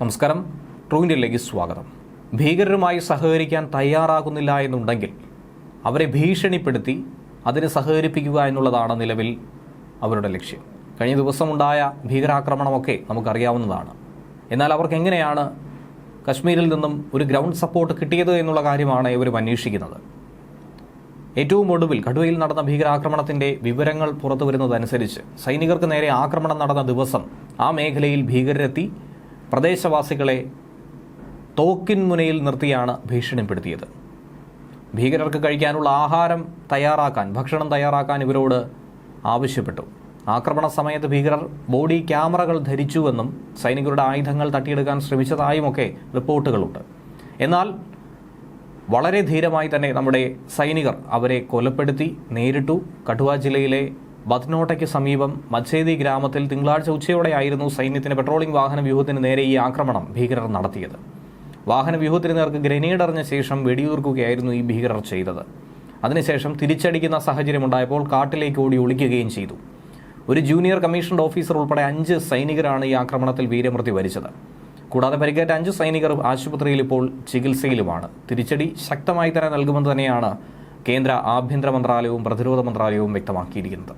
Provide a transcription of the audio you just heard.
നമസ്കാരം. ട്രൂ ഇന്ത്യയിലേക്ക് സ്വാഗതം. ഭീകരരുമായി സഹകരിക്കാൻ തയ്യാറാകുന്നില്ല എന്നുണ്ടെങ്കിൽ അവരെ ഭീഷണിപ്പെടുത്തി അതിനെ സഹകരിപ്പിക്കുക എന്നുള്ളതാണ് നിലവിൽ അവരുടെ ലക്ഷ്യം. കഴിഞ്ഞ ദിവസമുണ്ടായ ഭീകരാക്രമണമൊക്കെ നമുക്കറിയാവുന്നതാണ്. എന്നാൽ അവർക്ക് എങ്ങനെയാണ് കശ്മീരിൽ നിന്നും ഒരു ഗ്രൗണ്ട് സപ്പോർട്ട് കിട്ടിയത് എന്നുള്ള കാര്യമാണ് ഇവർ അന്വേഷിക്കുന്നത്. ഏറ്റവും ഒടുവിൽ കടുവയിൽ നടന്ന ഭീകരാക്രമണത്തിന്റെ വിവരങ്ങൾ പുറത്തു വരുന്നതനുസരിച്ച് സൈനികർക്ക് നേരെ ആക്രമണം നടന്ന ദിവസം ആ മേഖലയിൽ ഭീകരരെത്തി പ്രദേശവാസികളെ തോക്കിൻ മുനയിൽ നിർത്തിയാണ് ഭീഷണിപ്പെടുത്തിയത്. ഭീകരർക്ക് കഴിക്കാനുള്ള ആഹാരം തയ്യാറാക്കാൻ ഭക്ഷണം തയ്യാറാക്കാൻ ഇവരോട് ആവശ്യപ്പെട്ടു. ആക്രമണ സമയത്ത് ഭീകരർ ബോഡി ക്യാമറകൾ ധരിച്ചുവെന്നും സൈനികരുടെ ആയുധങ്ങൾ തട്ടിയെടുക്കാൻ ശ്രമിച്ചതായുമൊക്കെ റിപ്പോർട്ടുകളുണ്ട്. എന്നാൽ വളരെ ധീരമായി തന്നെ നമ്മുടെ സൈനികർ അവരെ കൊലപ്പെടുത്തി നേരിട്ടു. കഠുവ ജില്ലയിലെ ബദ്നോട്ടയ്ക്ക് സമീപം മച്ചേതി ഗ്രാമത്തിൽ തിങ്കളാഴ്ച ഉച്ചയോടെയായിരുന്നു സൈന്യത്തിന് പെട്രോളിംഗ് വാഹന വ്യൂഹത്തിന് നേരെ ഈ ആക്രമണം ഭീകരർ നടത്തിയത്. വാഹന വ്യൂഹത്തിന് നേർക്ക് ഗ്രനേഡ് എറിഞ്ഞ ശേഷം വെടിയുതിർക്കുകയായിരുന്നു ഈ ഭീകരർ ചെയ്തത്. അതിനുശേഷം തിരിച്ചടിക്കുന്ന സാഹചര്യമുണ്ടായപ്പോൾ കാട്ടിലേക്ക് ഓടി ഒളിക്കുകയും ചെയ്തു. ഒരു ജൂനിയർ കമ്മീഷൻ ഓഫീസർ ഉൾപ്പെടെ അഞ്ച് സൈനികരാണ് ഈ ആക്രമണത്തിൽ വീരമൃത്യു വരിച്ചത്. കൂടാതെ പരിക്കേറ്റ അഞ്ച് സൈനികർ ആശുപത്രിയിൽ ഇപ്പോൾ ചികിത്സയിലുമാണ്. തിരിച്ചടി ശക്തമായി തന്നെ നൽകുമെന്ന് തന്നെയാണ് കേന്ദ്ര ആഭ്യന്തര മന്ത്രാലയവും പ്രതിരോധ മന്ത്രാലയവും വ്യക്തമാക്കിയിരിക്കുന്നത്.